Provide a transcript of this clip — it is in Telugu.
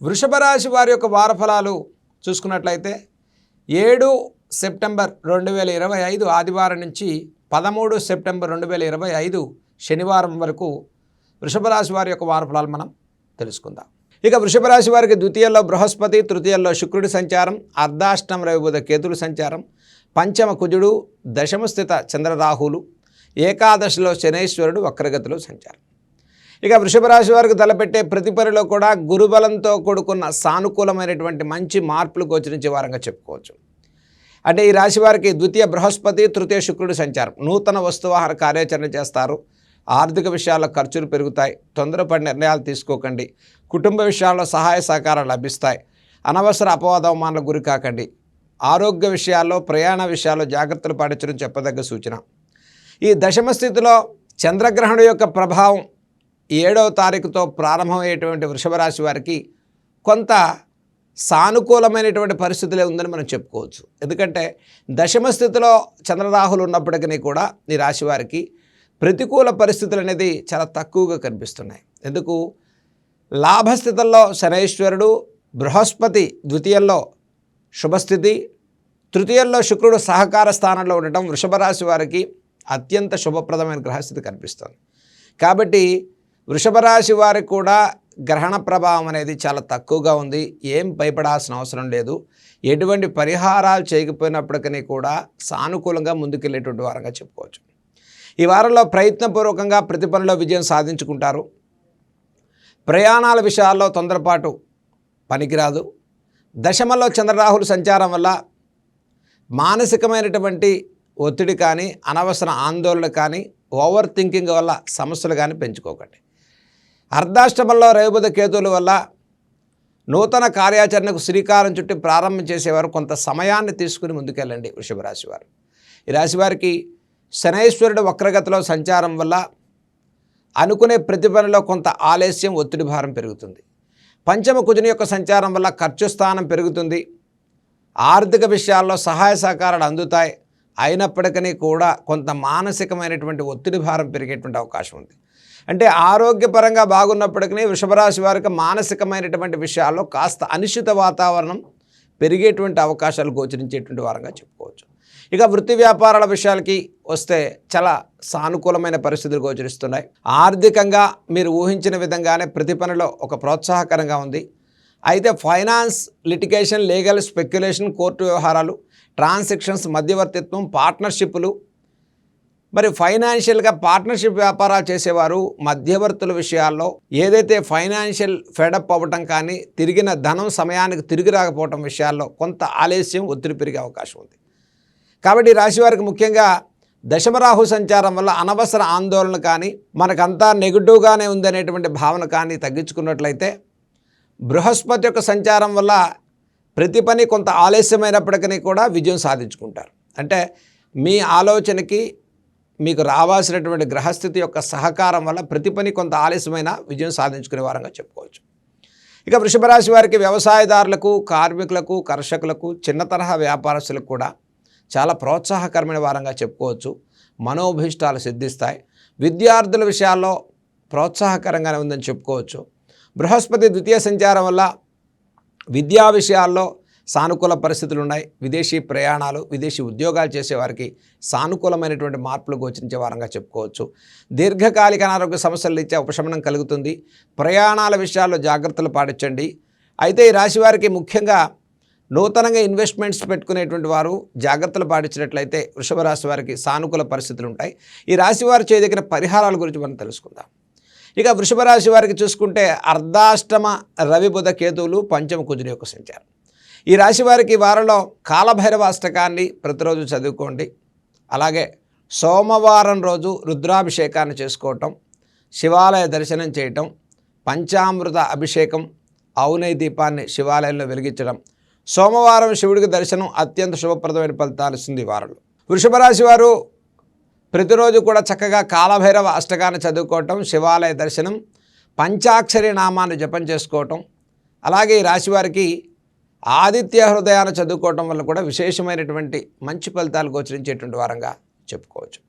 వృషభ రాశి వారి యొక్క వారఫలాలు చూసుకున్నట్లయితే ఏడు సెప్టెంబర్ రెండు వేల ఇరవై ఐదు ఆదివారం నుంచి పదమూడు సెప్టెంబర్ రెండు వేల ఇరవై ఐదు శనివారం వరకు వృషభ రాశి వారి యొక్క వారఫలాలు మనం తెలుసుకుందాం. ఇక వృషభ రాశి వారికి ద్వితీయంలో బృహస్పతి తృతీయంలో శుక్రుడి సంచారం అర్ధాష్టం రవిబుధ కేతుల సంచారం పంచమ కుజుడు దశమస్థిత చంద్రరాహులు ఏకాదశిలో శనేశ్వరుడు వక్రగతిలో సంచారం. ఇక వృషభ రాశి వారికి తలపెట్టే ప్రతి పనిలో కూడా గురుబలంతో కూడుకున్న సానుకూలమైనటువంటి మంచి మార్పులు గోచరించే వారంగా చెప్పుకోవచ్చు. అంటే ఈ రాశి వారికి ద్వితీయ బృహస్పతి తృతీయ శుక్రుడు సంచారం. నూతన వస్తువాహార కార్యాచరణ చేస్తారు. ఆర్థిక విషయాల్లో ఖర్చులు పెరుగుతాయి. తొందరపడి నిర్ణయాలు తీసుకోకండి. కుటుంబ విషయాల్లో సహాయ సహకారాలు లభిస్తాయి. అనవసర అపవాదవమానాలకు గురి కాకండి. ఆరోగ్య విషయాల్లో ప్రయాణ విషయాల్లో జాగ్రత్తలు పాటించడం చెప్పదగ్గ సూచన. ఈ దశమ స్థితిలో చంద్రగ్రహణం యొక్క ప్రభావం ఏడవ తారీఖుతో ప్రారంభమయ్యేటువంటి వృషభ రాశి వారికి కొంత సానుకూలమైనటువంటి పరిస్థితులే ఉందని మనం చెప్పుకోవచ్చు. ఎందుకంటే దశమ స్థితిలో చంద్రరాహులు ఉన్నప్పటికీ కూడా ఈ రాశి వారికి ప్రతికూల పరిస్థితులు అనేది చాలా తక్కువగా కనిపిస్తున్నాయి. ఎందుకు? లాభస్థితుల్లో శనైశ్వరుడు బృహస్పతి ద్వితీయంలో శుభస్థితి తృతీయంలో శుక్రుడు సహకార స్థానంలో ఉండటం వృషభ రాశి వారికి అత్యంత శుభప్రదమైన గ్రహస్థితి కనిపిస్తుంది. కాబట్టి వృషభ రాశి వారికి కూడా గ్రహణ ప్రభావం అనేది చాలా తక్కువగా ఉంది. ఏం భయపడాల్సిన అవసరం లేదు. ఎటువంటి పరిహారాలు చేయకపోయినప్పటికీ కూడా సానుకూలంగా ముందుకెళ్ళేటువంటి వారంగా చెప్పుకోవచ్చు. ఈ వారంలో ప్రయత్నపూర్వకంగా ప్రతి పనిలో విజయం సాధించుకుంటారు. ప్రయాణాల విషయాల్లో తొందరపాటు పనికిరాదు. దశమలో చంద్రరాహుల సంచారం వల్ల మానసికమైనటువంటి ఒత్తిడి కానీ అనవసర ఆందోళన కానీ ఓవర్ థింకింగ్ వల్ల సమస్యలు కానీ పెంచుకోకండి. అర్ధాష్టమంలో రేవుబుధ కేతువుల వల్ల నూతన కార్యాచరణకు శ్రీకారం చుట్టి ప్రారంభం చేసేవారు కొంత సమయాన్ని తీసుకుని ముందుకెళ్ళండి వృషభ రాశివారు ఈ రాశివారికి శనైశ్వరుడు వక్రగతిలో సంచారం వల్ల అనుకునే ప్రతి పనిలో కొంత ఆలస్యం ఒత్తిడి భారం పెరుగుతుంది. పంచమ కుజుని యొక్క సంచారం వల్ల ఖర్చు స్థానం పెరుగుతుంది. ఆర్థిక విషయాల్లో సహాయ సహకారాలు అందుతాయి. అయినప్పటికీ కూడా కొంత మానసికమైనటువంటి ఒత్తిడి భారం పెరిగేటువంటి అవకాశం ఉంది. అంటే ఆరోగ్యపరంగా బాగున్నప్పటికీ వృషభరాశి వారికి మానసికమైనటువంటి విషయాల్లో కాస్త అనిశ్చిత వాతావరణం పెరిగేటువంటి అవకాశాలు గోచరించేటువంటి వారంగా చెప్పుకోవచ్చు. ఇక వృత్తి వ్యాపారాల విషయాలకి వస్తే చాలా సానుకూలమైన పరిస్థితులు గోచరిస్తున్నాయి. ఆర్థికంగా మీరు ఊహించిన విధంగానే ప్రతి పనిలో ఒక ప్రోత్సాహకరంగా ఉంది. అయితే finance litigation legal speculation court వ్యవహారాలు ట్రాన్సాక్షన్స్ మధ్యవర్తిత్వం పార్ట్నర్షిప్లు మరి ఫైనాన్షియల్గా పార్ట్నర్షిప్ వ్యాపారాలు చేసేవారు మధ్యవర్తుల విషయాల్లో ఏదైతే ఫైనాన్షియల్ ఫెడప్ అవ్వటం కానీ తిరిగిన ధనం సమయానికి తిరిగి రాకపోవటం విషయాల్లో కొంత ఆలస్యం ఒత్తిడి పెరిగే అవకాశం ఉంది. కాబట్టి రాశివారికి రాశి వారికి ముఖ్యంగా దశమరాహు సంచారం వల్ల అనవసర ఆందోళన కానీ మనకంతా నెగిటివ్గానే ఉందనేటువంటి భావన కానీ తగ్గించుకున్నట్లయితే బృహస్పతి యొక్క సంచారం వల్ల ప్రతి పని కొంత ఆలస్యమైనప్పటికీ కూడా విజయం సాధించుకుంటారు. అంటే మీ ఆలోచనకి మీకు రావాల్సినటువంటి గ్రహస్థితి యొక్క సహకారం వల్ల ప్రతి పని కొంత ఆలస్యమైన విజయం సాధించుకునే వారంగా చెప్పుకోవచ్చు. ఇక వృషభరాశి వారికి వ్యవసాయదారులకు కార్మికులకు కర్షకులకు చిన్న తరహా వ్యాపారస్తులకు కూడా చాలా ప్రోత్సాహకరమైన వారంగా చెప్పుకోవచ్చు. మనోభీష్టాలు సిద్ధిస్తాయి. విద్యార్థుల విషయాల్లో ప్రోత్సాహకరంగానే ఉందని చెప్పుకోవచ్చు. బృహస్పతి ద్వితీయ సంచారం వల్ల విద్యా విషయాల్లో సానుకూల పరిస్థితులు ఉన్నాయి. విదేశీ ప్రయాణాలు విదేశీ ఉద్యోగాలు చేసేవారికి సానుకూలమైనటువంటి మార్పులు గోచరించే వారంగా చెప్పుకోవచ్చు. దీర్ఘకాలిక అనారోగ్య సమస్యలు ఇచ్చే ఉపశమనం కలుగుతుంది. ప్రయాణాల విషయాల్లో జాగ్రత్తలు పాటించండి. అయితే ఈ రాశి వారికి ముఖ్యంగా నూతనంగా ఇన్వెస్ట్మెంట్స్ పెట్టుకునేటువంటి వారు జాగ్రత్తలు పాటించినట్లయితే వృషభ రాశి వారికి సానుకూల పరిస్థితులు ఉంటాయి. ఈ రాశి వారు చేయదగిన పరిహారాల గురించి మనం తెలుసుకుందాం. ఇక వృషభ రాశి వారికి చూసుకుంటే అర్ధాష్టమ రవి బుధ కేతువులు పంచమ కుజుని యొక్క సంచారం. ఈ రాశి వారికి వారంలో కాలభైరవ అష్టకాన్ని ప్రతిరోజు చదువుకోండి. అలాగే సోమవారం రోజు రుద్రాభిషేకాన్ని చేసుకోవటం శివాలయ దర్శనం చేయటం పంచామృత అభిషేకం ఔనై దీపాన్ని శివాలయంలో వెలిగించడం సోమవారం శివుడికి దర్శనం అత్యంత శుభప్రదమైన ఫలితాలు ఇస్తుంది వారంలో. వృషభ రాశి వారు ప్రతిరోజు కూడా చక్కగా కాలభైరవ అష్టకాన్ని చదువుకోవటం శివాలయ దర్శనం పంచాక్షరి నామాన్ని జపం చేసుకోవటం అలాగే ఈ రాశివారికి ఆదిత్య హృదయాన్ని చదువుకోవటం వల్ల కూడా విశేషమైనటువంటి మంచి ఫలితాలు గోచరించేటువంటి వారంగా చెప్పుకోవచ్చు.